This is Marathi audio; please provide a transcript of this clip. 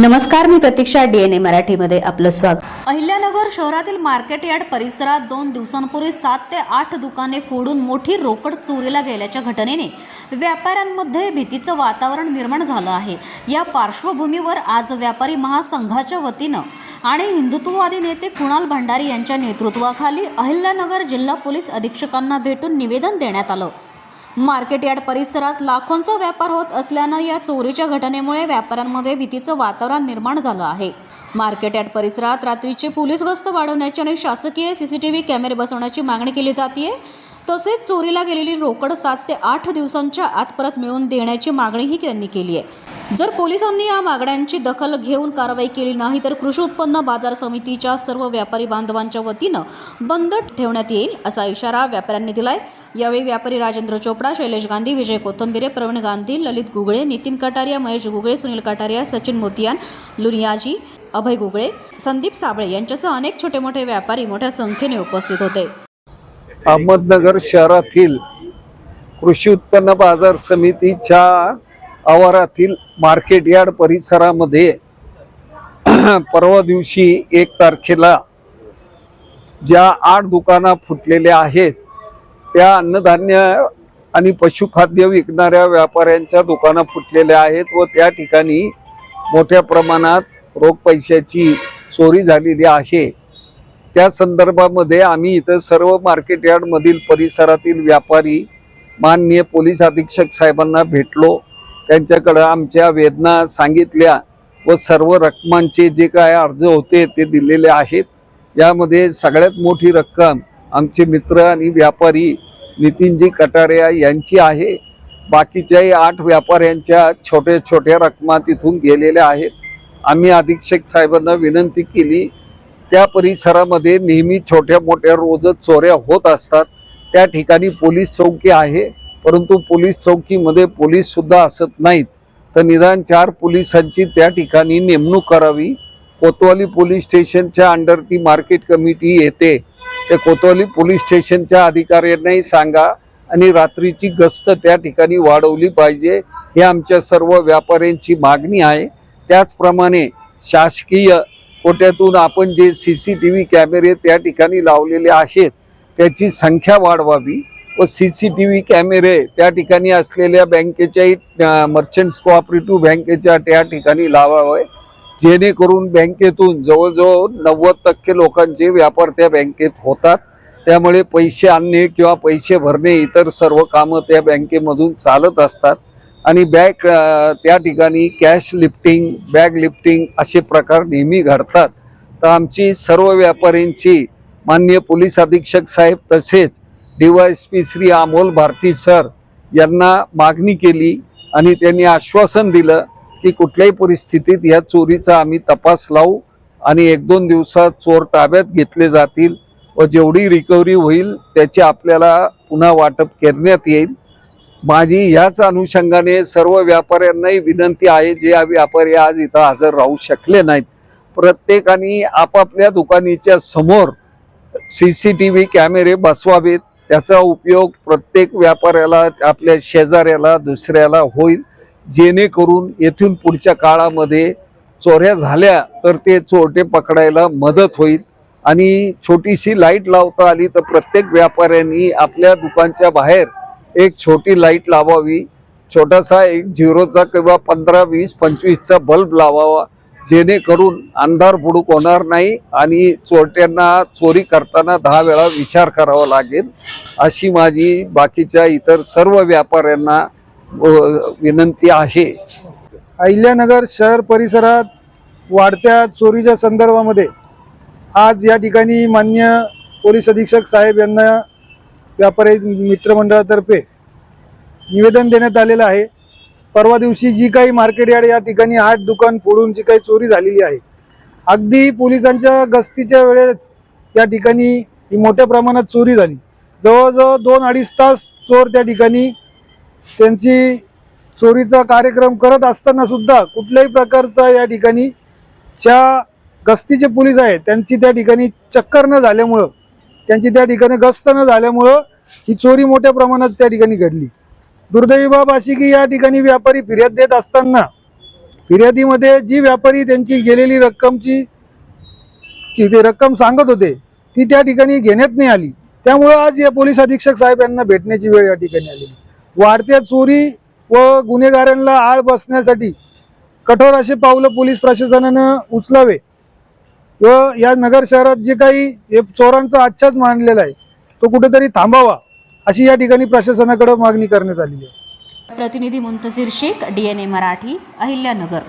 नमस्कार मी प्रतीक्षा डीएनए मराठीमध्ये आपलं स्वागत. अहिल्यानगर शहरातील मार्केट यार्ड परिसरात दोन दिवसांपूर्वी सात ते आठ दुकाने फोडून मोठी रोकड चोरीला गेल्याच्या घटनेने व्यापाऱ्यांमध्ये भीतीचं वातावरण निर्माण झालं आहे. या पार्श्वभूमीवर आज व्यापारी महासंघाच्या वतीनं आणि हिंदुत्ववादी नेते कुणाल भंडारी यांच्या नेतृत्वाखाली अहिल्यानगर जिल्हा पोलीस अधीक्षकांना भेटून निवेदन देण्यात आलं. मार्केट यार्ड परिसरात लाखोंचा व्यापार होत असल्यानं या चोरीच्या घटनेमुळे व्यापाऱ्यांमध्ये भीतीचं वातावरण निर्माण झालं आहे. मार्केट यार्ड परिसरात रात्रीचे पोलीस गस्त वाढवण्याची आणि शासकीय सीसीटीव्ही कॅमेरे बसवण्याची मागणी केली जाते तसेच चोरीला गेलेली रोकड सात ते आठ दिवसांच्या आत परत मिळवून देण्याची मागणीही त्यांनी केली आहे जर पोलिसांनी या मागण्यांची दखल घेऊन कारवाई केली नाही तर कृषी उत्पन्न बाजार समितीच्या सर्व व्यापारी बांधवांच्या वतीनं बंद ठेवण्यात येईल असा इशारा व्यापाऱ्यांनी दिलाय. यावेळी व्यापारी राजेंद्र चोपडा शैलेश गांधी विजय कोथंबिरे प्रवीण गांधी ललित गुगळे नितीन कटारिया महेश गुगळे सुनील कटारिया सचिन मोतियान लुनियाजी अभय गुगळे संदीप साबळे यांच्यासह अनेक छोटे मोठे व्यापारी मोठ्या संख्येने उपस्थित होते. अहमदनगर शहरातील कृषी उत्पन्न बाजार समितीच्या आवारातील मार्केट यार्ड परिसरामध्ये परवा दिवशी एक तारखेला ज्या आठ दुकाना फुटलेल्या आहेत त्या अन्नधान्य आणि पशुखाद्य विकणाऱ्या व्यापाऱ्यांच्या दुकाना फुटलेल्या आहेत व त्या ठिकाणी मोठ्या प्रमाणात रोख पैशाची चोरी झालेली आहे. त्या संदर्भामध्ये आम्ही इथं सर्व मार्केट यार्डमधील परिसरातील व्यापारी माननीय पोलीस अधीक्षक साहेबांना भेटलो. त्यांच्याकडं आमच्या वेदना सांगितल्या व सर्व रकमांचे जे काय अर्ज होते ते दिलेले आहेत. यामध्ये सगळ्यात मोठी रक्कम आमचे मित्र आणि व्यापारी नितीनजी कटारिया यांची आहे. बाकीच्याही आठ व्यापाऱ्यांच्या छोट्या छोट्या रकमा तिथून गेलेल्या आहेत. आम्ही अधीक्षक साहेबांना विनंती केली त्या परिसरामध्ये नेहमी छोट्या मोठ्या रोजच चोऱ्या होत असतात. त्या ठिकाणी पोलीस चौकी आहे. परंतु पोलीस चौकीमध्ये पोलीस सुद्धा असत नाहीत. तर निदान चार पोलिसांची त्या ठिकाणी नेमणूक करावी. कोतवाली पोलीस स्टेशनच्या अंडर ती मार्केट कमिटी येते. ते कोतवाली पोलीस स्टेशनच्या अधिकाऱ्यांनाही सांगा आणि रात्रीची गस्त त्या ठिकाणी वाढवली पाहिजे. ही आमच्या सर्व व्यापाऱ्यांची मागणी आहे. त्याचप्रमाणे शासकीय कोट्यातून आपण जे सी सी टी व्ही कॅमेरे त्या ठिकाणी लावलेले आहेत त्याची संख्या वाढवावी. व सी सी टी व्ही कॅमेरे त्या ठिकाणी असलेल्या बँकेच्याही मर्चंट्स कोऑपरेटिव्ह बँकेच्या त्या ठिकाणी लावावे. जेणेकरून बँकेतून जवळजवळ नव्वद टक्के लोकांचे व्यापार त्या बँकेत होतात. त्यामुळे पैसे आणणे किंवा पैसे भरणे इतर सर्व कामं त्या बँकेमधून चालत असतात. आणि बॅग त्या ठिकाणी कॅश लिफ्टिंग बॅग लिफ्टिंग असे प्रकार नेहमी घडतात. तर आमची सर्व व्यापाऱ्यांची माननीय पोलीस अधीक्षक साहेब तसेच पी श्री अमोल भारती सर यांना मागणी केली आणि त्यांनी आश्वासन दिलं की कुठल्याही परिस्थितीत या चोरीचा आम्ही तपास लावू आणि एक दोन दिवसात चोर ताब्यात घेतले जातील व जेवढी रिकव्हरी होईल त्याची आपल्याला पुन्हा वाटप करण्यात येईल. माझी ह्याच अनुषंगाने सर्व व्यापाऱ्यांनाही विनंती आहे जे व्यापारी आज इथं हजर राहू शकले नाहीत. प्रत्येकाने आपापल्या दुकानीच्या समोर सी सी टी व्ही कॅमेरे बसवावेत. त्याचा उपयोग प्रत्येक व्यापाऱ्याला आपल्या शेजाऱ्याला दुसऱ्याला होईल. जेणेकरून येथून पुढच्या काळामध्ये चोऱ्या झाल्या तर ते चोरटे पकडायला मदत होईल. आणि छोटीशी लाइट लावता आली तर प्रत्येक व्यापाऱ्यांनी आपल्या दुकानच्या बाहेर एक छोटी लाइट लावावी. छोटासा एक झिरोचा किंवा पंधरा वीस पंचवीसचा बल्ब लावावा. जेणेकरून अंधार बुडूक होणार नाही आणि चोरट्यांना चोरी करताना दहा वेळा विचार करावा लागेल अशी माझी बाकीच्या इतर सर्व व्यापाऱ्यांना विनंती आहे. अहिल्यानगर शहर परिसरात वाढत्या चोरीच्या संदर्भामध्ये आज या ठिकाणी मान्य पोलीस अधीक्षक साहेब यांना व्यापारी मित्रमंडळातर्फे निवेदन देण्यात आलेलं आहे. परवा दिवशी जी काही मार्केट यार्ड या ठिकाणी आठ दुकान फोडून जी काही चोरी झालेली आहे अगदी पोलिसांच्या गस्तीच्या वेळेस या ठिकाणी ही मोठ्या प्रमाणात चोरी झाली. जवळजवळ दोन अडीच तास चोर त्या ठिकाणी त्यांची चोरीचा कार्यक्रम करत असताना सुद्धा कुठल्याही प्रकारचा या ठिकाणी ज्या गस्तीचे पोलीस आहेत त्यांची त्या ठिकाणी चक्कर न झाल्यामुळं त्यांची त्या ठिकाणी गस्त न झाल्यामुळं ही चोरी मोठ्या प्रमाणात त्या ठिकाणी घडली. दुर्दैवी बाब अशी की या ठिकाणी व्यापारी फिर्याद देत असताना फिर्यादीमध्ये जी व्यापारी त्यांची गेलेली रक्कमची की ते रक्कम सांगत होते ती त्या ठिकाणी घेण्यात नाही आली. त्यामुळं आज या पोलीस अधीक्षक साहेब यांना भेटण्याची वेळ या ठिकाणी आलेली वाढत्या चोरी व गुन्हेगारांना आळ बसण्यासाठी कठोर असे पावलं पोलीस प्रशासनानं उचलावे. व या नगर शहरात जे काही हे चोरांचा आच्छाद मांडलेला आहे तो कुठेतरी थांबावा. अशी या ठिकाणी प्रशासनाकडे मागणी करण्यात आलेली आहे. प्रतिनिधी मुंतजीर शेख डीएनए मराठी अहिल्यानगर.